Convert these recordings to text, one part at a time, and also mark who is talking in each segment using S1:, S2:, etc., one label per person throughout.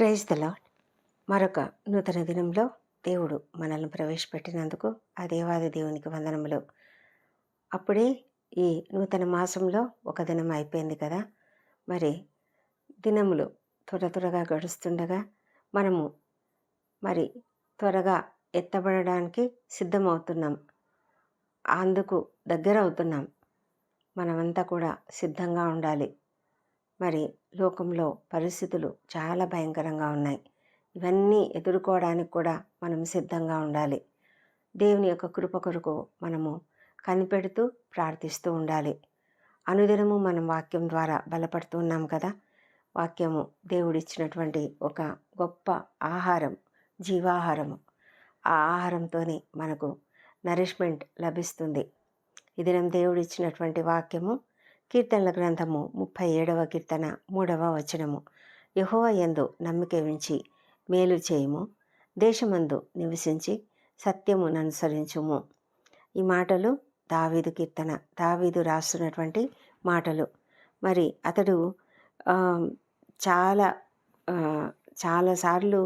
S1: Praise the lord మరొక నూతన దినంలో దేవుడు మనల్ని ప్రవేశపెట్టినందుకు ఆ దేవాది దేవునికి వందనములు. అప్పుడే ఈ నూతన మాసంలో ఒక దినం అయిపోయింది కదా. మరి దినములు త్వర త్వరగా గడుస్తుండగా మనము మరి త్వరగా ఎత్తబడడానికి సిద్ధమవుతున్నాం. అందుకు దగ్గర అవుతున్నాం మనమంతా కూడా సిద్ధంగా ఉండాలి. మరి లోకంలో పరిస్థితులు చాలా భయంకరంగా ఉన్నాయి. ఇవన్నీ ఎదుర్కోవడానికి కూడా మనం సిద్ధంగా ఉండాలి. దేవుని యొక్క కృప కొరకు మనము కనిపెడుతూ ప్రార్థిస్తూ ఉండాలి. అనుదినము మనం వాక్యం ద్వారా బలపడుతూ ఉన్నాం కదా? వాక్యము దేవుడిచ్చినటువంటి ఒక గొప్ప ఆహారం జీవాహారము. ఆ ఆహారంతోనే మనకు నరిష్మెంట్ లభిస్తుంది. ఈ దినం దేవుడిచ్చినటువంటి వాక్యము కీర్తనల గ్రంథము ముప్పై ఏడవ కీర్తన మూడవ వచనము. యహోవ యందు నమ్మిక ఉంచి మేలు చేయము. దేశమందు నివసించి సత్యమును అనుసరించుము. ఈ మాటలు దావీదు కీర్తన. దావీదు రాస్తున్నటువంటి మాటలు. మరి అతడు చాలా చాలాసార్లు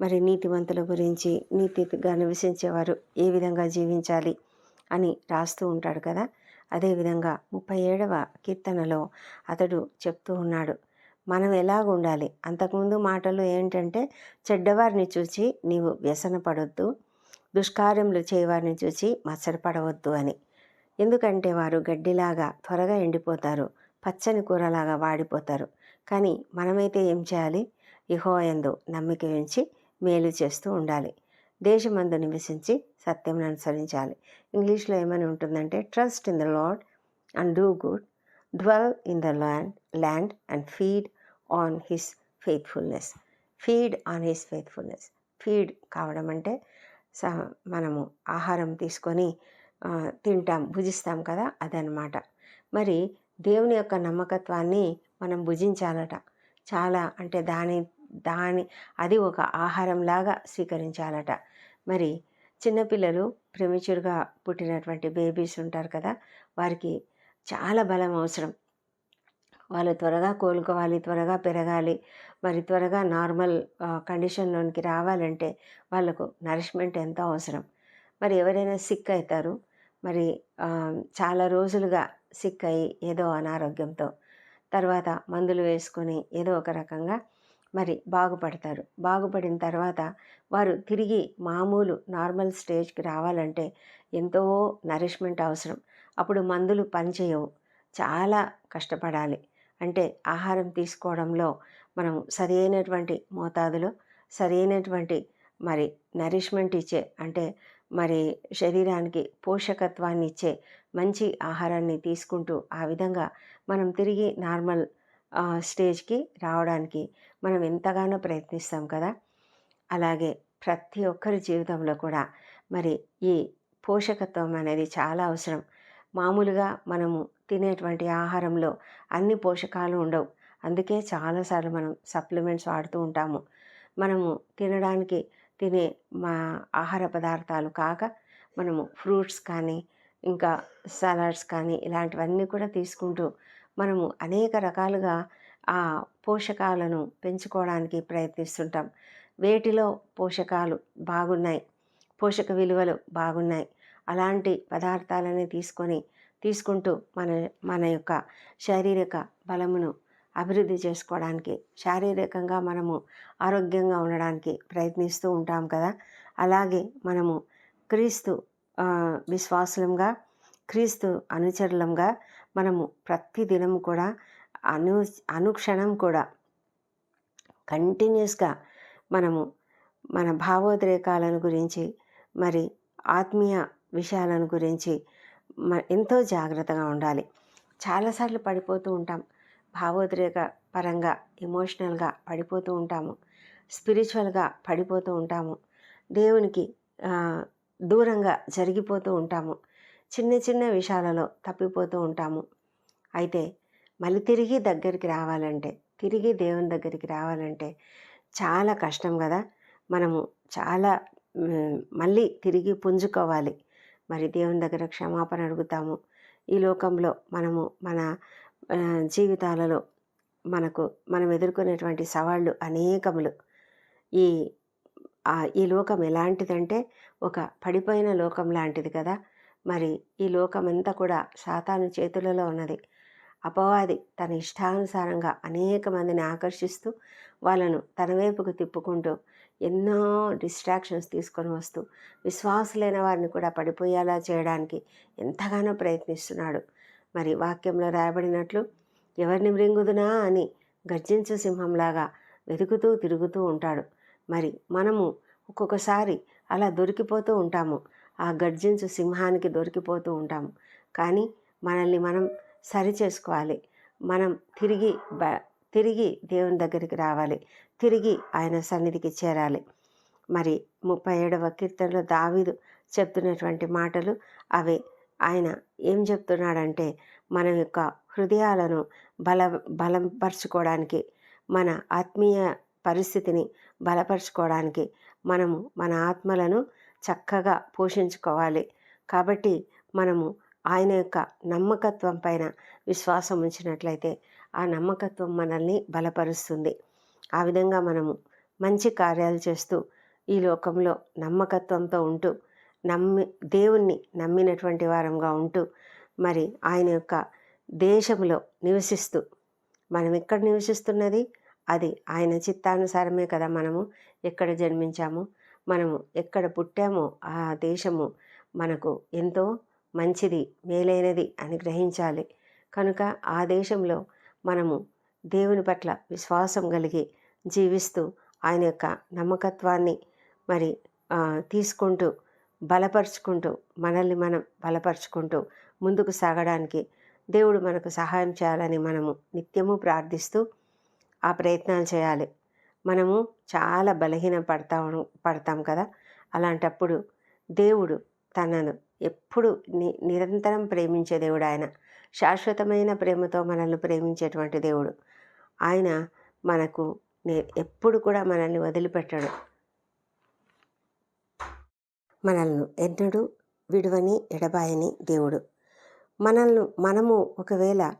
S1: మరి నీతివంతుల గురించి నీతిగా నివసించేవారు ఏ విధంగా జీవించాలి అని రాస్తూ ఉంటాడు కదా. అదేవిధంగా ముప్పై ఏడవ కీర్తనలో అతడు చెప్తూ ఉన్నాడు మనం ఎలాగ ఉండాలి? అంతకుముందు మాటలు ఏంటంటే చెడ్డవారిని చూచి నీవు వ్యసన పడొద్దు దుష్కార్యములు చేయవారిని చూచి మత్సరపడవద్దు అని. ఎందుకంటే వారు గడ్డిలాగా త్వరగా ఎండిపోతారు పచ్చని కూరలాగా వాడిపోతారు. కానీ మనమైతే ఏం చేయాలి? ఇహోయందు నమ్మిక ఉంచి మేలు చేస్తూ ఉండాలి. దేశమందు నివసించి సత్యం అనుసరించాలి. ఇంగ్లీష్లో ఏమని ఉంటుందంటే trust in the Lord and do good dwell in the land land and feed on his faithfulness feed on his faithfulness feed కావడం అంటే స మనము ఆహారం తీసుకొని తింటాం భుజిస్తాం కదా అదనమాట మరి దేవుని యొక్క నమ్మకత్వాన్ని మనం భుజించాలట. చాలా అంటే దాని దాని అది ఒక ఆహారంలాగా స్వీకరించాలట. మరి చిన్నపిల్లలు ప్రెమిచుర్గా పుట్టినటువంటి బేబీస్ ఉంటారు కదా వారికి చాలా బలం అవసరం. వాళ్ళు త్వరగా కోలుకోవాలి త్వరగా పెరగాలి మరి త్వరగా నార్మల్ కండిషన్లోనికి రావాలంటే వాళ్ళకు నరిష్మెంట్ ఎంతో అవసరం. మరి ఎవరైనా సిక్ అవుతారు మరి చాలా రోజులుగా సిక్ అయ్యి ఏదో అనారోగ్యంతో తర్వాత మందులు వేసుకొని ఏదో ఒక రకంగా మరి బాగుపడతారు. బాగుపడిన తర్వాత వారు తిరిగి మామూలు నార్మల్ స్టేజ్కి రావాలంటే ఎంతో నరిష్మెంట్ అవసరం. అప్పుడు మందులు పనిచేయవు. చాలా కష్టపడాలి. అంటే ఆహారం తీసుకోవడంలో మనం సరైనటువంటి మోతాదులో సరైనటువంటి మరి నరిష్మెంట్ ఇచ్చే అంటే మరి శరీరానికి పోషకత్వాన్ని ఇచ్చే మంచి ఆహారాన్ని తీసుకుంటూ ఆ విధంగా మనం తిరిగి నార్మల్ స్టేజ్కి రావడానికి మనం ఎంతగానో ప్రయత్నిస్తాం కదా! అలాగే ప్రతి ఒక్కరి జీవితంలో కూడా మరి ఈ పోషకత్వం అనేది చాలా అవసరం. మామూలుగా మనము తినేటువంటి ఆహారంలో అన్ని పోషకాలు ఉండవు. అందుకే చాలాసార్లు మనం సప్లిమెంట్స్ వాడుతూ ఉంటాము. మనము తినడానికి తినే మా ఆహార పదార్థాలు కాక మనము ఫ్రూట్స్ కానీ ఇంకా సలాడ్స్ కానీ ఇలాంటివన్నీ కూడా తీసుకుంటూ మనము అనేక రకాలుగా ఆ పోషకాలను పెంచుకోవడానికి ప్రయత్నిస్తుంటాం. వేటిలో పోషకాలు బాగున్నాయి పోషక విలువలు బాగున్నాయి అలాంటి పదార్థాలని తీసుకొని తీసుకుంటూ మన మన యొక్క శారీరక బలమును అభివృద్ధి చేసుకోవడానికి శారీరకంగా మనము ఆరోగ్యంగా ఉండడానికి ప్రయత్నిస్తూ ఉంటాం కదా. అలాగే మనము క్రీస్తు విశ్వాసులంగా క్రీస్తు అనుచరులంగా మనము ప్రతి దినము కూడా అను అనుక్షణం కూడా కంటిన్యూస్గా మనము మన భావోద్రేకాలను గురించి మరి ఆత్మీయ విషయాలను గురించి మ ఎంతో జాగ్రత్తగా ఉండాలి. చాలాసార్లు పడిపోతూ ఉంటాం. భావోద్రేక పరంగా ఎమోషనల్గా పడిపోతూ ఉంటాము. స్పిరిచువల్గా పడిపోతూ ఉంటాము. దేవునికి దూరంగా జరిగిపోతూ ఉంటాము. చిన్న చిన్న విషయాలలో తప్పిపోతూ ఉంటాము. అయితే మళ్ళీ తిరిగి దగ్గరికి రావాలంటే తిరిగి దేవుని దగ్గరికి రావాలంటే చాలా కష్టం కదా! మనము చాలా మళ్ళీ తిరిగి పుంజుకోవాలి. మరి దేవుని దగ్గర క్షమాపణ అడుగుతాము. ఈ లోకంలో మనము మన జీవితాలలో మనకు మనం ఎదుర్కొనేటువంటి సవాళ్ళు అనేకములు. ఈ ఈ లోకం ఎలాంటిదంటే ఒక పడిపోయిన లోకం లాంటిది కదా! మరి ఈ లోకం అంతా కూడా సాతాను చేతులలో ఉన్నది. అపవాది తన ఇష్టానుసారంగా అనేక మందిని ఆకర్షిస్తూ వాళ్ళను తన వైపుకు తిప్పుకుంటూ ఎన్నో డిస్ట్రాక్షన్స్ తీసుకొని వస్తూ విశ్వాసులైన వారిని కూడా పడిపోయేలా చేయడానికి ఎంతగానో ప్రయత్నిస్తున్నాడు. మరి వాక్యంలో రాయబడినట్లు ఎవరిని మృంగుదునా? అని గర్జించు సింహంలాగా వెతుకుతూ తిరుగుతూ ఉంటాడు. మరి మనము ఒక్కొక్కసారి అలా దొరికిపోతూ ఉంటాము. ఆ గర్జించు సింహానికి దొరికిపోతూ ఉంటాము. కానీ మనల్ని మనం సరి చేసుకోవాలి. మనం తిరిగి బ తిరిగి దేవుని దగ్గరికి రావాలి. తిరిగి ఆయన సన్నిధికి చేరాలి. మరి ముప్పై ఏడవ కీర్తనలో దావీదు చెప్తున్నటువంటి మాటలు అవే ఆయన ఏం చెప్తున్నాడంటే మన యొక్క హృదయాలను బల బలపరచుకోవడానికి మన ఆత్మీయ పరిస్థితిని బలపరచుకోవడానికి మనము మన ఆత్మలను చక్కగా పోషించుకోవాలి. కాబట్టి మనము ఆయన యొక్క నమ్మకత్వం పైన విశ్వాసం ఉంచినట్లయితే ఆ నమ్మకత్వం మనల్ని బలపరుస్తుంది. ఆ విధంగా మనము మంచి కార్యాలు చేస్తూ ఈ లోకంలో నమ్మకత్వంతో ఉంటూ నమ్మి దేవుణ్ణి నమ్మినటువంటి వారంగా ఉంటూ మరి ఆయన యొక్క దేశంలో నివసిస్తూ మనం ఎక్కడ నివసిస్తున్నది? అది ఆయన చిత్తానుసారమే కదా మనము ఎక్కడ జన్మించాము? మనము ఎక్కడ పుట్టామో? ఆ దేశము మనకు ఎంతో మంచిది మేలైనది అని గ్రహించాలి. కనుక ఆ దేశంలో మనము దేవుని పట్ల విశ్వాసం కలిగి జీవిస్తూ ఆయన యొక్క నమ్మకత్వాన్ని మరి తీసుకుంటూ బలపరుచుకుంటూ మనల్ని మనం బలపరుచుకుంటూ ముందుకు సాగడానికి దేవుడు మనకు సహాయం చేయాలని మనము నిత్యము ప్రార్థిస్తూ ఆ ప్రయత్నాలు చేయాలి. మనము చాలా బలహీన పడతా పడతాం కదా? అలాంటప్పుడు దేవుడు తనను. ఎప్పుడు ని నిరంతరం ప్రేమించే దేవుడు ఆయన. శాశ్వతమైన ప్రేమతో మనల్ని ప్రేమించేటువంటి దేవుడు. ఆయన మనకు ఎప్పుడు కూడా మనల్ని వదిలిపెట్టడు. మనల్ని ఎన్నడూ విడువని ఎడబాయని దేవుడు. మనల్ని మనము ఒకవేళ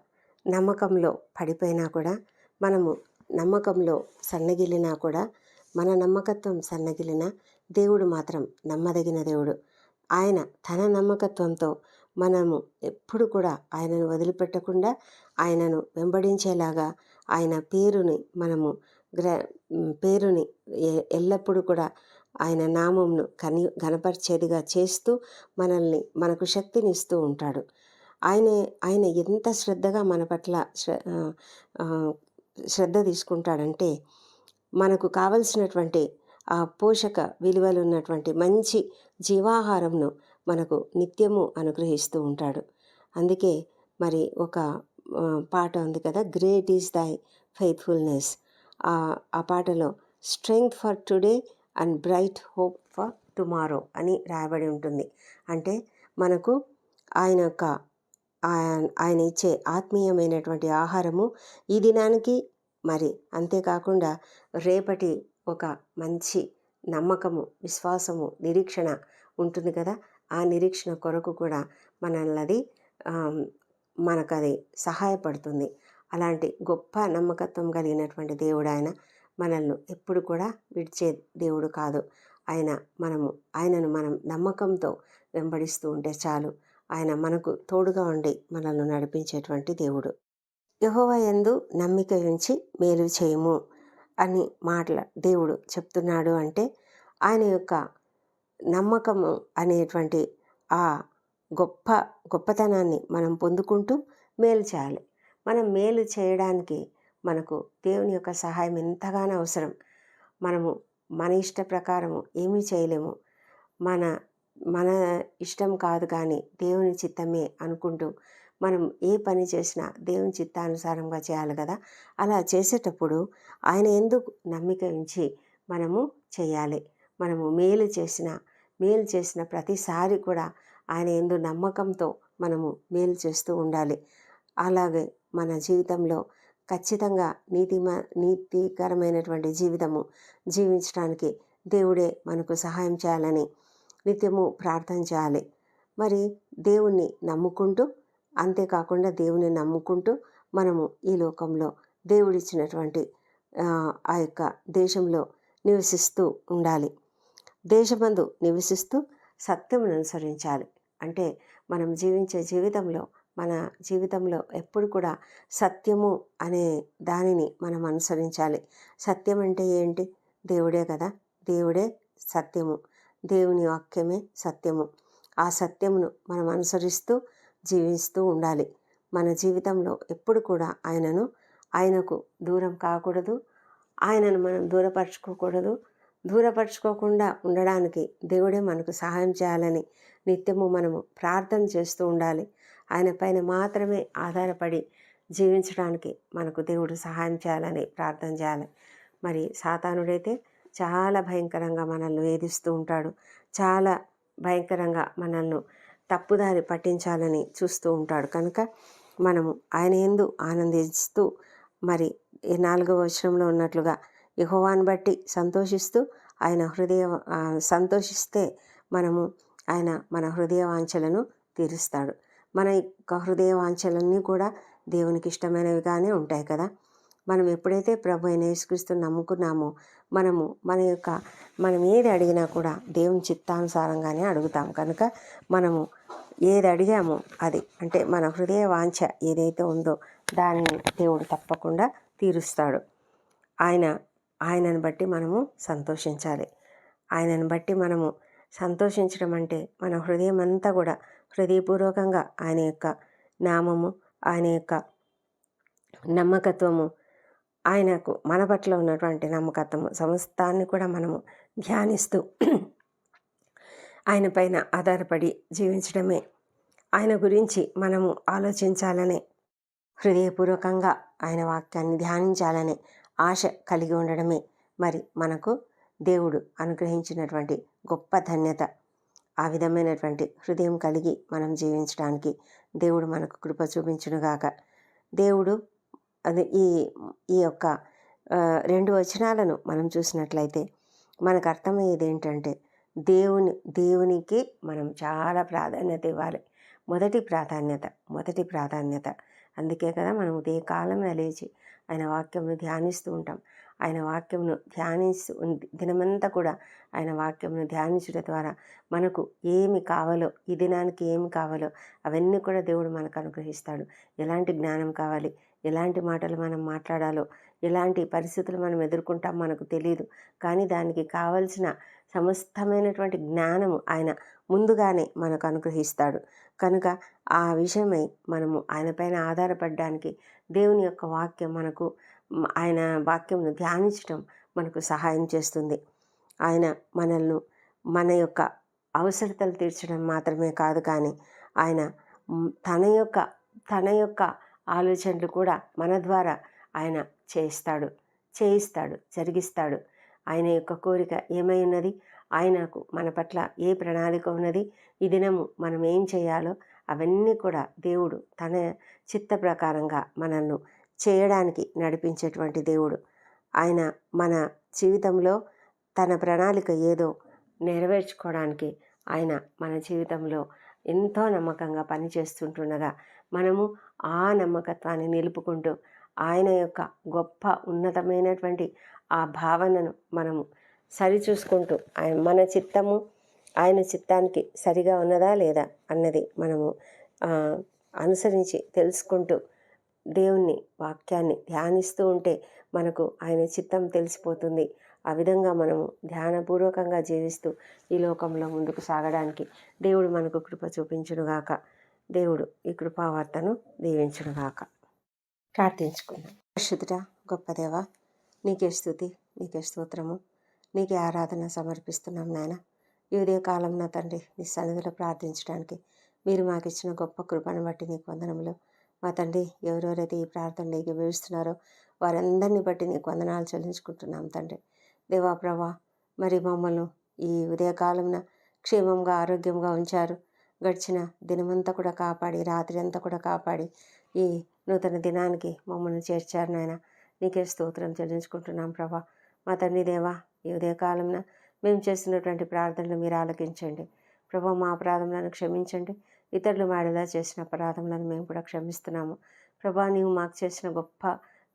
S1: నమ్మకంలో పడిపోయినా కూడా మనము నమ్మకంలో సన్నగిలినా కూడా మన నమ్మకత్వం సన్నగిలిన దేవుడు మాత్రం నమ్మదగిన దేవుడు. ఆయన తన నమ్మకత్వంతో మనము ఎప్పుడు కూడా ఆయనను వదిలిపెట్టకుండా ఆయనను వెంబడించేలాగా ఆయన పేరుని మనము గ్ర పేరుని ఎల్లప్పుడూ కూడా ఆయన నామంను కని గనపరిచేదిగా చేస్తూ మనల్ని మనకు శక్తిని ఇస్తూ ఉంటాడు. ఆయన ఆయన ఎంత శ్రద్ధగా మన పట్ల శ్రద్ధ తీసుకుంటాడంటే మనకు కావలసినటువంటి ఆ పోషక విలువలు ఉన్నటువంటి మంచి జీవాహారంను మనకు నిత్యము అనుగ్రహిస్తూ ఉంటాడు. అందుకే మరి ఒక పాట ఉంది కదా గ్రేట్ ఈజ్ దై ఫెయిత్ఫుల్నెస్ ఆ పాటలో strength for today and bright hope for tomorrow అని రాయబడి ఉంటుంది. అంటే మనకు ఆయన యొక్క ఆయన ఇచ్చే ఆత్మీయమైనటువంటి ఆహారము ఈ దినానికి మరి అంతేకాకుండా రేపటి ఒక మంచి నమ్మకము విశ్వాసము నిరీక్షణ ఉంటుంది కదా? ఆ నిరీక్షణ కొరకు కూడా మనల్ని మనకు అది సహాయపడుతుంది. అలాంటి గొప్ప నమ్మకత్వం కలిగినటువంటి దేవుడు ఆయన మనల్ని ఎప్పుడు కూడా విడిచే దేవుడు కాదు. ఆయన మనము ఆయనను మనం నమ్మకంతో వెంబడిస్తూ ఉంటే చాలు. ఆయన మనకు తోడుగా ఉండి మనల్ని నడిపించేటువంటి దేవుడు. యహోవ ఎందు నమ్మిక ఉంచి మేలు చేయము. అని మాటల దేవుడు చెప్తున్నాడు అంటే ఆయన యొక్క నమ్మకము అనేటువంటి ఆ గొప్ప గొప్పతనాన్ని మనం పొందుకుంటూ మేలు చేయాలి. మనం మేలు చేయడానికి మనకు దేవుని యొక్క సహాయం ఎంతగానో అవసరం. మనము మన ఇష్ట ప్రకారము ఏమీ చేయలేము. మన మన ఇష్టం కాదు కానీ దేవుని చిత్తమే అనుకుంటూ మనం ఏ పని చేసినా దేవుని చిత్తానుసారంగా చేయాలి కదా. అలా చేసేటప్పుడు ఆయన ఎందుకు నమ్మిక ఉంచి మనము చేయాలి? మనము మేలు చేసిన మేలు చేసిన ప్రతిసారి కూడా ఆయన ఎందు నమ్మకంతో మనము మేలు చేస్తూ ఉండాలి. అలాగే మన జీవితంలో ఖచ్చితంగా నీతిమ నీతికరమైనటువంటి జీవితము జీవించడానికి దేవుడే మనకు సహాయం చేయాలని నిత్యము ప్రార్థన చేయాలి. మరి దేవుణ్ణి నమ్ముకుంటూ అంతేకాకుండా దేవుని నమ్ముకుంటూ మనము ఈ లోకంలో దేవుడిచ్చినటువంటి ఆ, యొక్క దేశంలో నివసిస్తూ ఉండాలి. దేశమందు నివసిస్తూ సత్యమును అనుసరించాలి. అంటే మనం జీవించే జీవితంలో మన జీవితంలో ఎప్పుడు కూడా సత్యము అనే దానిని మనం అనుసరించాలి. సత్యం అంటే ఏంటి? దేవుడే కదా. దేవుడే సత్యము. దేవుని వాక్యమే సత్యము. ఆ సత్యమును మనం అనుసరిస్తూ జీవిస్తూ ఉండాలి. మన జీవితంలో ఎప్పుడు కూడా ఆయనను ఆయనకు దూరం కాకూడదు. ఆయనను మనం దూరపరచుకోకూడదు. దూరపరచుకోకుండా ఉండడానికి దేవుడే మనకు సహాయం చేయాలని నిత్యము మనము ప్రార్థన చేస్తూ ఉండాలి. ఆయన పైన మాత్రమే ఆధారపడి జీవించడానికి మనకు దేవుడు సహాయం చేయాలని ప్రార్థన చేయాలి. మరి సాతానుడైతే చాలా భయంకరంగా మనల్ని వేధిస్తూ ఉంటాడు. చాలా భయంకరంగా మనల్ని తప్పుదారి పట్టించాలని చూస్తూ ఉంటాడు. కనుక మనము ఆయన ఎందు ఆనందిస్తూ మరి ఈ నాలుగవ వచనంలో ఉన్నట్లుగా యెహోవాను బట్టి సంతోషిస్తూ ఆయన హృదయ సంతోషిస్తే మనము ఆయన మన హృదయ వాంఛలను తీరుస్తాడు. మన యొక్క హృదయ వాంఛలన్నీ కూడా దేవునికి ఇష్టమైనవిగానే ఉంటాయి కదా. మనం ఎప్పుడైతే ప్రభు అయిన యేసుక్రీస్తు నమ్ముకున్నామో మనము మన యొక్క మనం ఏది అడిగినా కూడా దేవుని చిత్తానుసారంగానే అడుగుతాం. కనుక మనము ఏది అడిగామో అది. అంటే మన హృదయ వాంఛ ఏదైతే ఉందో దాన్ని దేవుడు తప్పకుండా తీరుస్తాడు. ఆయన ఆయనను బట్టి మనము సంతోషించాలి. ఆయనను బట్టి మనము సంతోషించడం అంటే మన హృదయం అంతా కూడా హృదయపూర్వకంగా ఆయన యొక్క నామము ఆయన యొక్క నమ్మకత్వము ఆయనకు మన పట్ల ఉన్నటువంటి నమ్మకత్వము సమస్తాన్ని కూడా మనము ధ్యానిస్తూ ఆయన పైన ఆధారపడి జీవించడమే ఆయన గురించి మనము ఆలోచించాలనే హృదయపూర్వకంగా ఆయన వాక్యాన్ని ధ్యానించాలనే ఆశ కలిగి ఉండడమే మరి మనకు దేవుడు అనుగ్రహించినటువంటి గొప్ప ధన్యత. ఆ విధమైనటువంటి హృదయం కలిగి మనం జీవించడానికి దేవుడు మనకు కృప చూపించునుగాక. దేవుడు అది ఈ ఈ యొక్క రెండు వచనాలను మనం చూసినట్లయితే మనకు అర్థమయ్యేది ఏంటంటే దేవుని దేవునికి మనం చాలా ప్రాధాన్యత ఇవ్వాలి. మొదటి ప్రాధాన్యత మొదటి ప్రాధాన్యత. అందుకే కదా మనం ఉదయ కాలంలో లేచి ఆయన వాక్యంను ధ్యానిస్తూ ఉంటాం. ఆయన వాక్యంను ధ్యానిస్తూ దినమంతా కూడా ఆయన వాక్యంను ధ్యానించడం ద్వారా మనకు ఏమి కావాలో ఈ దినానికి ఏమి కావాలో అవన్నీ కూడా దేవుడు మనకు అనుగ్రహిస్తాడు. ఎలాంటి జ్ఞానం కావాలి ఎలాంటి మాటలు మనం మాట్లాడాలో ఎలాంటి పరిస్థితులు మనం ఎదుర్కొంటాం మనకు తెలియదు కానీ దానికి కావలసిన సమస్తమైనటువంటి జ్ఞానము ఆయన ముందుగానే మనకు అనుగ్రహిస్తాడు. కనుక ఆ విషయమై మనము ఆయనపైన ఆధారపడడానికి దేవుని యొక్క వాక్యం మనకు ఆయన వాక్యంను ధ్యానించడం మనకు సహాయం చేస్తుంది. ఆయన మనల్ని మన యొక్క అవసరతలు తీర్చడం మాత్రమే కాదు కానీ ఆయన తన యొక్క తన యొక్క ఆలోచనలు కూడా మన ద్వారా ఆయన చేయిస్తాడు చేయిస్తాడు జరిగిస్తాడు. ఆయన యొక్క కోరిక ఏమై ఉన్నది? ఆయనకు మన పట్ల ఏ ప్రణాళిక ఉన్నది? ఈ దినము మనం ఏం చేయాలో అవన్నీ కూడా దేవుడు తన చిత్త ప్రకారంగా మనల్ని చేయడానికి నడిపించేటువంటి దేవుడు. ఆయన మన జీవితంలో తన ప్రణాళిక ఏదో నెరవేర్చుకోవడానికి ఆయన మన జీవితంలో ఎంతో నమ్మకంగా పనిచేస్తుంటుండగా మనము ఆ నమ్మకత్వాన్ని నిలుపుకుంటూ ఆయన యొక్క గొప్ప ఉన్నతమైనటువంటి ఆ భావనను మనము సరిచూసుకుంటూ ఆయన మన చిత్తము ఆయన చిత్తానికి సరిగా ఉన్నదా లేదా అన్నది మనము అనుసరించి తెలుసుకుంటూ దేవుణ్ణి వాక్యాన్ని ధ్యానిస్తూ ఉంటే మనకు ఆయన చిత్తం తెలిసిపోతుంది. ఆ విధంగా మనము ధ్యానపూర్వకంగా జీవిస్తూ ఈ లోకంలో ముందుకు సాగడానికి దేవుడు మనకు కృప చూపించునుగాక. దేవుడు ఈ కృపావార్తను దీవించునుగాక. ప్రార్థించుకుందాం. పరిశుద్ధుడ గొప్ప దేవ నీకే స్థుతి నీకే స్తోత్రము నీకే ఆరాధన సమర్పిస్తున్నాం నాయన. ఈ ఉదయకాలం నా తండ్రి నీ సన్నిధిలో ప్రార్థించడానికి మీరు మాకు ఇచ్చిన గొప్ప కృపను బట్టి నీకు వందనములు. మా తండ్రి ఎవరెవరైతే ఈ ప్రార్థన నీకు ఏకీభవిస్తున్నారో వారందరినీ బట్టి నీకు వందనాలు చెల్లించుకుంటున్నాం తండ్రి. దేవా ప్రభా మరి మమ్మల్ని ఈ ఉదయకాలంన క్షేమంగా ఆరోగ్యంగా ఉంచారు. గడిచిన దినమంతా కూడా కాపాడి రాత్రి అంతా కూడా కాపాడి ఈ నూతన దినానికి మమ్మల్ని చేర్చారు నాయన. నీకే స్తోత్రం చెల్లించుకుంటున్నాం ప్రభా. మా తండ్రి దేవా ఈ ఉదయకాలంన మేము చేస్తున్నటువంటి ప్రార్థనలు మీరు ఆలకించండి. ప్రభా మా అపరాధములను క్షమించండి. ఇతరులు మాడేలా చేసిన అపరాధములను మేము కూడా క్షమిస్తున్నాము. ప్రభా నీవు మాకు చేసిన గొప్ప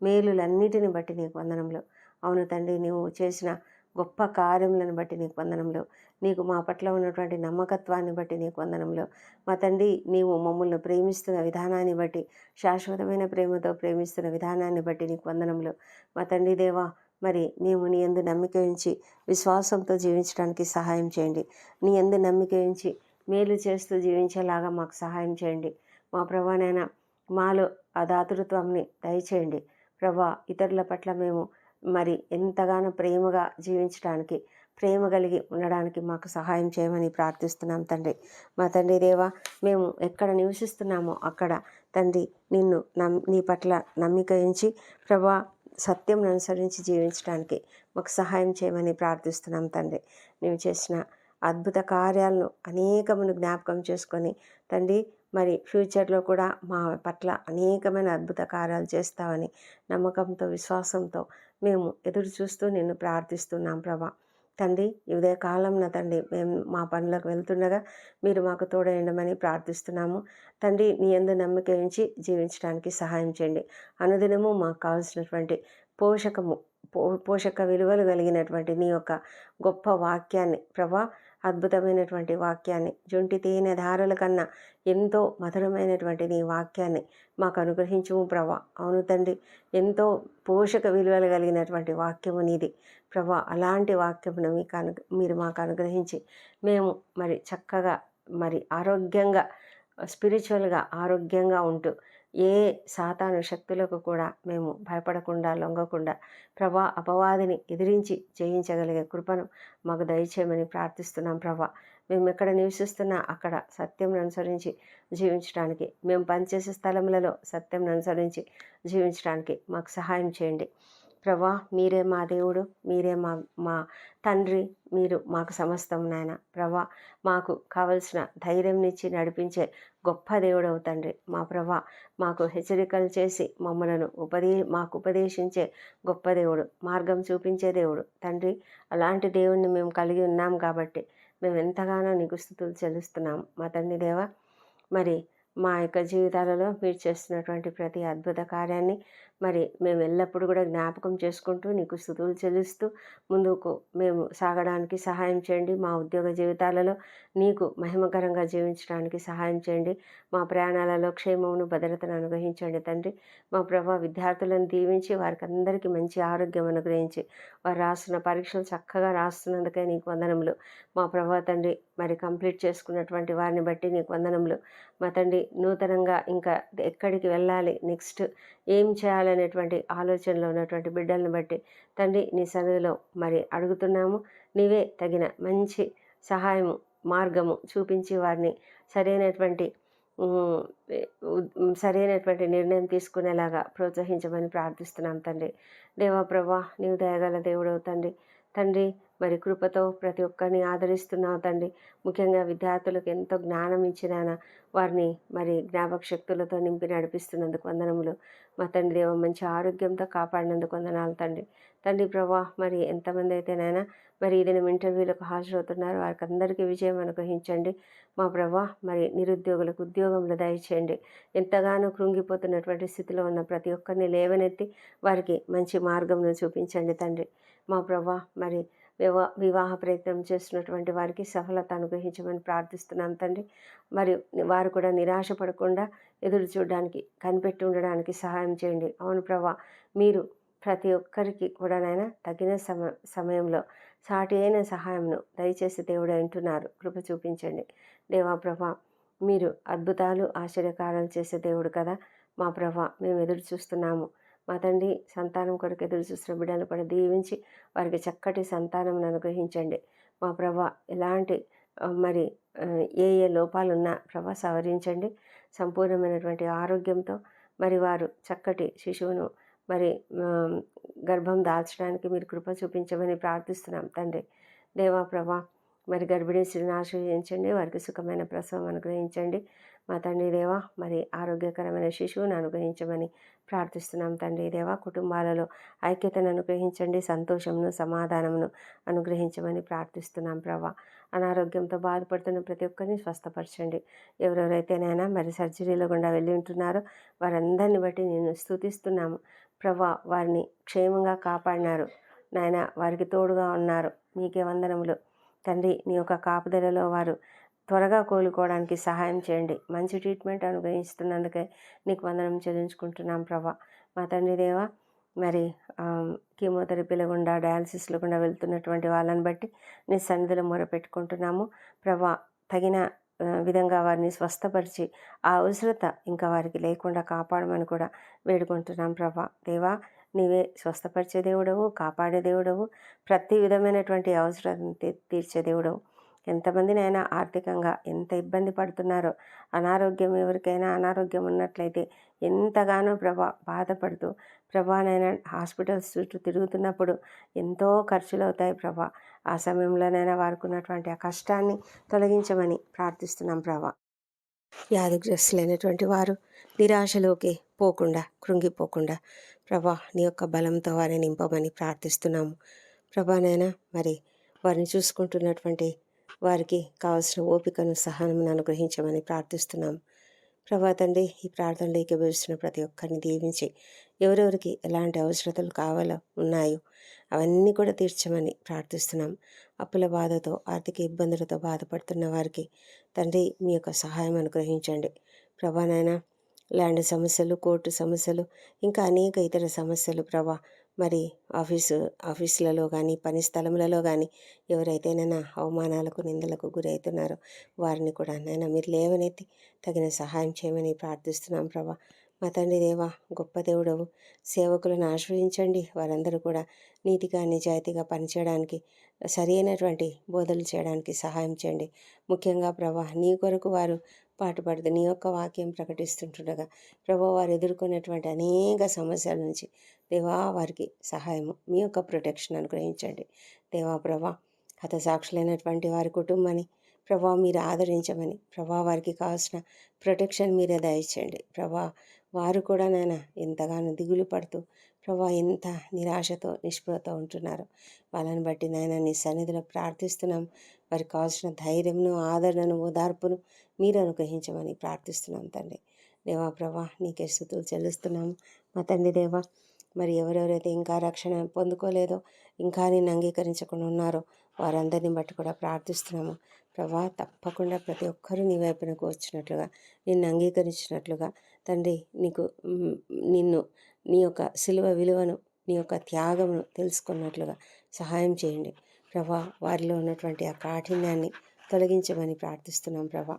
S1: మేలులన్నిటిని బట్టి నీకు వందనములు. అవును తండ్రి నీవు చేసిన గొప్ప కార్యములను బట్టి నీకు వందనంలో నీకు మా పట్ల ఉన్నటువంటి నమ్మకత్వాన్ని బట్టి నీకు వందనంలో మా తండ్రి నీవు మమ్మల్ని ప్రేమిస్తున్న విధానాన్ని బట్టి శాశ్వతమైన ప్రేమతో ప్రేమిస్తున్న విధానాన్ని బట్టి నీకు వందనంలో మా తండ్రి దేవా మరి మేము నీ ఎందు నమ్మిక ఉంచి విశ్వాసంతో జీవించడానికి సహాయం చేయండి. నీ ఎందు నమ్మిక ఉంచి మేలు చేస్తూ జీవించేలాగా మాకు సహాయం చేయండి. మా ప్రభానైనా మాలో ఆ దాతృత్వంని దయచేయండి. ప్రభా ఇతరుల పట్ల మేము మరి ఎంతగానో ప్రేమగా జీవించడానికి ప్రేమ కలిగి ఉండడానికి మాకు సహాయం చేయమని ప్రార్థిస్తున్నాం తండ్రి. మా తండ్రి దేవా మేము ఎక్కడ నివసిస్తున్నామో అక్కడ తండ్రి నిన్ను నమ్ నీ పట్ల నమ్మిక ఉంచి ప్రభా సత్యం అనుసరించి జీవించడానికి మాకు సహాయం చేయమని ప్రార్థిస్తున్నాం తండ్రి. నీవు చేసిన అద్భుత కార్యాలను అనేకమును జ్ఞాపకం చేసుకొని తండ్రి మరి ఫ్యూచర్లో కూడా మా పట్ల అనేకమైన అద్భుత కార్యాలు చేస్తామని నమ్మకంతో విశ్వాసంతో మేము ఎదురు చూస్తూ నిన్ను ప్రార్థిస్తున్నాం ప్రభా. తండ్రి ఇదే కాలం నా తండ్రి మేము మా పనులకు వెళ్తుండగా మీరు మాకు తోడైండమని ప్రార్థిస్తున్నాము. తండ్రి నీ ఎందు నమ్మిక ఉంచి జీవించడానికి సహాయం చేయండి. అనుదినము మాకు కావాల్సినటువంటి పోషకము పో పోషక విలువలు కలిగినటువంటి నీ యొక్క గొప్ప వాక్యాన్ని ప్రభా అద్భుతమైనటువంటి వాక్యాన్ని జుంటి తేనె ధారల కన్నా ఎంతో మధురమైనటువంటి నీ వాక్యాన్ని మాకు అనుగ్రహించము ప్రభా. అవును తండ్రి ఎంతో పోషక విలువలు కలిగినటువంటి వాక్యము నీది. ప్రభా అలాంటి వాక్యమును మీకు అను మీరు మాకు అనుగ్రహించి మేము మరి చక్కగా మరి ఆరోగ్యంగా స్పిరిచువల్గా ఆరోగ్యంగా ఉంటూ ఏ సాతాను శక్తులకు కూడా మేము భయపడకుండా లొంగకుండా ప్రభా అపవాదిని ఎదిరించి జయించగలిగే కృపను మాకు దయచేయమని ప్రార్థిస్తున్నాం ప్రభా. మేము ఎక్కడ నివసిస్తున్నా అక్కడ సత్యంను అనుసరించి జీవించడానికి మేము పనిచేసే స్థలములలో సత్యంను అనుసరించి జీవించడానికి మాకు సహాయం చేయండి. ప్రభా మీరే మా దేవుడు మీరే మా మా తండ్రి మీరు మాకు సమస్తం నాయన. ప్రభా మాకు కావలసిన ధైర్యంనిచ్చి నడిపించే గొప్ప దేవుడవు తండ్రి. మా ప్రభా మాకు హెచ్చరికలు చేసి మమ్మలను ఉపదే మాకు ఉపదేశించే గొప్ప దేవుడు మార్గం చూపించే దేవుడు తండ్రి. అలాంటి దేవుణ్ణి మేము కలిగి ఉన్నాం కాబట్టి మేము ఎంతగానో నీకు స్థుతులు చెల్లిస్తున్నాం. మా తండ్రి దేవ మరి మా యొక్క జీవితాలలో మీరు చేస్తున్నటువంటి ప్రతి అద్భుత కార్యాన్ని మరి మేము ఎల్లప్పుడూ కూడా జ్ఞాపకం చేసుకుంటూ నీకు స్థుతులు చెల్లిస్తూ ముందుకు మేము సాగడానికి సహాయం చేయండి. మా ఉద్యోగ జీవితాలలో నీకు మహిమకరంగా జీవించడానికి సహాయం చేయండి. మా ప్రయాణాలలో క్షేమమును భద్రతను అనుగ్రహించండి తండ్రి. మా ప్రభా విద్యార్థులను దీవించి వారికి అందరికీ మంచి ఆరోగ్యం అనుగ్రహించి వారు రాస్తున్న పరీక్షలు చక్కగా రాస్తున్నందుకే నీకు వందనములు. మా ప్రభా తండ్రి మరి కంప్లీట్ చేసుకున్నటువంటి వారిని బట్టి నీకు వందనములు. మా తండ్రి నూతనంగా ఇంకా ఎక్కడికి వెళ్ళాలి? నెక్స్ట్ ఏం చేయాలి? చేయాలనేటువంటి ఆలోచనలో ఉన్నటువంటి బిడ్డలను బట్టి తండ్రి నీ సన్నిధిలో మరి అడుగుతున్నాము. నీవే తగిన మంచి సహాయము మార్గము చూపించి వారిని సరైనటువంటి సరైనటువంటి నిర్ణయం తీసుకునేలాగా ప్రోత్సహించమని ప్రార్థిస్తున్నాం తండ్రి. దేవా ప్రభా నీవు దయగల దేవుడవు తండ్రి. తండ్రి మరి కృపతో ప్రతి ఒక్కరిని ఆదరిస్తున్నావు తండ్రి ముఖ్యంగా విద్యార్థులకు ఎంతో జ్ఞానం ఇచ్చిన వారిని మరి జ్ఞాపక శక్తులతో నింపి నడిపిస్తున్నందుకు వందనములు. మా తండ్రి దేవ మంచి ఆరోగ్యంతో కాపాడినందుకు వందనాలు తండ్రి. తండ్రి ప్రభా మరి ఎంతమంది అయితేనైనా మరి ఏదైనా ఇంటర్వ్యూలకు హాజరవుతున్నారు వారికి అందరికీ విజయం అనుగ్రహించండి. మా ప్రభా మరి నిరుద్యోగులకు ఉద్యోగంలో దయచేయండి. ఎంతగానో కృంగిపోతున్నటువంటి స్థితిలో ఉన్న ప్రతి ఒక్కరిని లేవనెత్తి వారికి మంచి మార్గంను చూపించండి తండ్రి. మా ప్రభా మరి వివా వివాహ ప్రయత్నం చేస్తున్నటువంటి వారికి సఫలత అనుగ్రహించమని ప్రార్థిస్తున్నాం తండ్రి. మరియు వారు కూడా నిరాశ పడకుండా ఎదురు చూడడానికి కనిపెట్టి ఉండడానికి సహాయం చేయండి. అవును ప్రభా మీరు ప్రతి ఒక్కరికి కూడానైనా తగిన సమ సమయంలో సాటి అయిన సహాయంను దయచేసి దేవుడు అంటున్నారు. కృప చూపించండి. దేవా ప్రభా మీరు అద్భుతాలు ఆశ్చర్యకారాలు చేసే దేవుడు కదా. మా ప్రభా మేము ఎదురు చూస్తున్నాము. మా తండ్రి సంతానం కొరకు ఎదురు చూసిన బిడ్డలు కూడా దీవించి వారికి చక్కటి సంతానం అనుగ్రహించండి. మా ప్రభా ఎలాంటి మరి ఏ ఏ లోపాలు ఉన్నా ప్రభా సవరించండి. సంపూర్ణమైనటువంటి ఆరోగ్యంతో మరి వారు చక్కటి శిశువును మరి గర్భం దాల్చడానికి మీరు కృప చూపించమని ప్రార్థిస్తున్నాం తండ్రి. దేవా ప్రభా మరి గర్భిణీ స్త్రీని ఆశ్రయించండి. వారికి సుఖమైన ప్రసవం అనుగ్రహించండి. మా తండ్రి దేవా మరి ఆరోగ్యకరమైన శిశువును అనుగ్రహించమని ప్రార్థిస్తున్నాం తండ్రి దేవా. కుటుంబాలలో ఐక్యతను అనుగ్రహించండి సంతోషమును సమాధానమును అనుగ్రహించమని ప్రార్థిస్తున్నాం ప్రభా. అనారోగ్యంతో బాధపడుతున్న ప్రతి ఒక్కరిని స్వస్థపరచండి. ఎవరెవరైతేనైనా మరి సర్జరీలో గుండా వెళ్ళి ఉంటున్నారో వారందరిని బట్టి నేను స్థుతిస్తున్నాము ప్రభా వారిని క్షేమంగా కాపాడినారు. నాయన వారికి తోడుగా ఉన్నారు. మీకే వందనములు. తండ్రి నీ యొక్క కాపుదలలో వారు త్వరగా కోలుకోవడానికి సహాయం చేయండి. మంచి ట్రీట్మెంట్ అనుగ్రహిస్తున్నందుకే నీకు వందనం చెల్లించుకుంటున్నాం ప్రభా. మా తండ్రి దేవా మరి కీమోథెరపీల గుండా డయాలసిస్ల గుండా వెళ్తున్నటువంటి వాళ్ళని బట్టి నీ సన్నిధిలో మొరపెట్టుకుంటున్నాము. ప్రభా తగిన విధంగా వారిని స్వస్థపరిచి ఆ అవసరత ఇంకా వారికి లేకుండా కాపాడమని కూడా వేడుకుంటున్నాం ప్రభా. దేవా నీవే స్వస్థపరిచే దేవుడవు కాపాడే దేవుడవు ప్రతి విధమైనటువంటి అవసరాన్ని తీర్చే దేవుడవు. ఎంతమందినైనా ఆర్థికంగా ఎంత ఇబ్బంది పడుతున్నారో అనారోగ్యం ఎవరికైనా అనారోగ్యం ఉన్నట్లయితే ఎంతగానో ప్రభా బాధపడుతూ ప్రభానైనా హాస్పిటల్స్ చుట్టూ తిరుగుతున్నప్పుడు ఎంతో ఖర్చులు అవుతాయి ప్రభా. ఆ సమయంలోనైనా వారికి ఉన్నటువంటి ఆ కష్టాన్ని తొలగించమని ప్రార్థిస్తున్నాం ప్రభా. వ్యాధిగ్రస్తులైనటువంటి వారు నిరాశలోకి పోకుండా కృంగిపోకుండా ప్రభా నీ యొక్క బలంతో వారిని నింపమని ప్రార్థిస్తున్నాము. ప్రభానైనా మరి వారిని చూసుకుంటున్నటువంటి వారికి కావలసిన ఓపికను సహనమును అనుగ్రహించమని ప్రార్థిస్తున్నాం. ప్రభా తండ్రి ఈ ప్రార్థనలో ఏకీభవిస్తున్న ప్రతి ఒక్కరిని దీవించి ఎవరెవరికి ఎలాంటి అవసరతలు కావాలో ఉన్నాయో అవన్నీ కూడా తీర్చమని ప్రార్థిస్తున్నాం. అప్పుల బాధతో ఆర్థిక ఇబ్బందులతో బాధపడుతున్న వారికి తండ్రి మీ యొక్క సహాయం అనుగ్రహించండి. ప్రభానైనా ల్యాండ్ సమస్యలు కోర్టు సమస్యలు ఇంకా అనేక ఇతర సమస్యలు ప్రభా మరి ఆఫీసు ఆఫీసులలో కానీ పని స్థలములలో కానీ ఎవరైతే నైనా అవమానాలకు నిందలకు గురవుతున్నారో వారిని కూడా నైనా మీరు లేవనెత్తి తగిన సహాయం చేయమని ప్రార్థిస్తున్నాం ప్రభా. మా తండ్రి దేవా గొప్ప దేవుడవు. సేవకులను ఆశ్రయించండి. వారందరూ కూడా నీతిగా నిజాయితీగా పనిచేయడానికి సరి అయినటువంటి బోధలు చేయడానికి సహాయం చేయండి. ముఖ్యంగా ప్రభా నీ కొరకు వారు పాటుపడుతూ నీ యొక్క వాక్యం ప్రకటిస్తుంటుండగా ప్రభా వారు ఎదుర్కొనేటువంటి అనేక సమస్యల నుంచి దేవా వారికి సహాయము మీ యొక్క ప్రొటెక్షన్ అనుగ్రహించండి. దేవా ప్రభా హతసాక్షులైనటువంటి వారి కుటుంబాన్ని ప్రభా మీరు ఆదరించమని ప్రభా వారికి కావాల్సిన ప్రొటెక్షన్ మీరే దయచేయండి. ప్రభా వారు కూడా నాయన ఎంతగానో దిగులు పడుతూ ప్రభా ఎంత నిరాశతో నిష్పృహతో ఉంటున్నారు వాళ్ళని బట్టి నాయన నీ సన్నిధిలో ప్రార్థిస్తున్నాం. వారికి కావాల్సిన ధైర్యంను ఆదరణను ఓదార్పును మీరు అనుగ్రహించమని ప్రార్థిస్తున్నాం తండ్రి. దేవా ప్రభా నీకే స్థుతులు చెల్లిస్తున్నాము. మా తండ్రి దేవా మరి ఎవరెవరైతే ఇంకా రక్షణ పొందుకోలేదో ఇంకా నేను అంగీకరించకుండా ఉన్నారో వారందరిని బట్టి కూడా ప్రార్థిస్తున్నాము. ప్రభా తప్పకుండా ప్రతి ఒక్కరూ నీ వైపునకు వచ్చినట్లుగా నిన్ను అంగీకరించినట్లుగా తండ్రి నీకు నిన్ను నీ యొక్క సిలువ విలువను నీ యొక్క త్యాగమును తెలుసుకున్నట్లుగా సహాయం చేయండి. ప్రభా వారిలో ఉన్నటువంటి ఆ కాఠిన్యాన్ని తొలగించమని ప్రార్థిస్తున్నాం ప్రభా.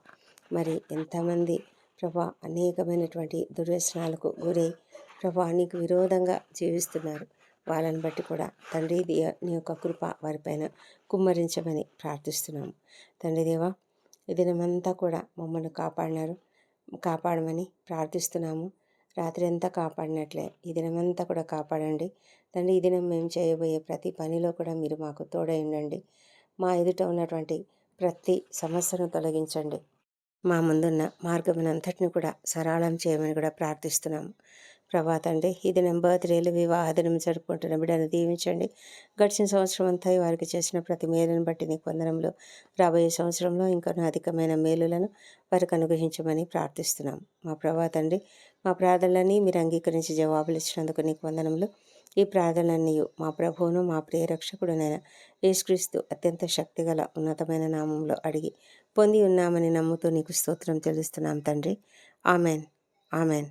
S1: మరి ఎంతమంది ప్రభా అనేకమైనటువంటి దుర్వ్యసనాలకు గురై ప్రభా నీకు విరోధంగా జీవిస్తున్నారు. వాళ్ళని బట్టి కూడా తండ్రి నీ యొక్క కృప వారిపైన కుమ్మరించమని ప్రార్థిస్తున్నాము. తండ్రి దేవా ఈ దినమంతా కూడా మమ్మల్ని కాపాడినారు. కాపాడమని ప్రార్థిస్తున్నాము. రాత్రి అంతా కాపాడినట్లే. ఈ దినమంతా కూడా కాపాడండి. తండ్రి ఈ దినం మేము చేయబోయే ప్రతి పనిలో కూడా మీరు మాకు తోడై ఉండండి. మా ఎదుట ఉన్నటువంటి ప్రతి సమస్యను తొలగించండి. మా ముందున్న మార్గమునంతటిని కూడా సరళం చేయమని కూడా ప్రార్థిస్తున్నాము. ప్రభాత్ అండి. ఇది నేను బర్త్డేలు వివాహ దినం జరుపుకుంటున్న బిడ్డను దీవించండి. గడిచిన సంవత్సరం అంతా వారికి చేసిన ప్రతి మేలును బట్టి నీకు వందనంలో రాబోయే సంవత్సరంలో ఇంకా అధికమైన మేలులను వారికి అనుగ్రహించమని ప్రార్థిస్తున్నాం. మా ప్రభాత్ అండి మా ప్రార్థనలన్నీ మీరు అంగీకరించి జవాబులు ఇచ్చినందుకు నీకు వందనములు. ఈ ప్రార్థనలన్నీ మా ప్రభువును మా ప్రియ రక్షకుడునైన యేసుక్రీస్తు అత్యంత శక్తిగల ఉన్నతమైన నామంలో అడిగి పొంది ఉన్నామని నమ్ముతూ నీకు స్తోత్రం తెలుస్తున్నాం తండ్రి. ఆమెన్. ఆమెన్.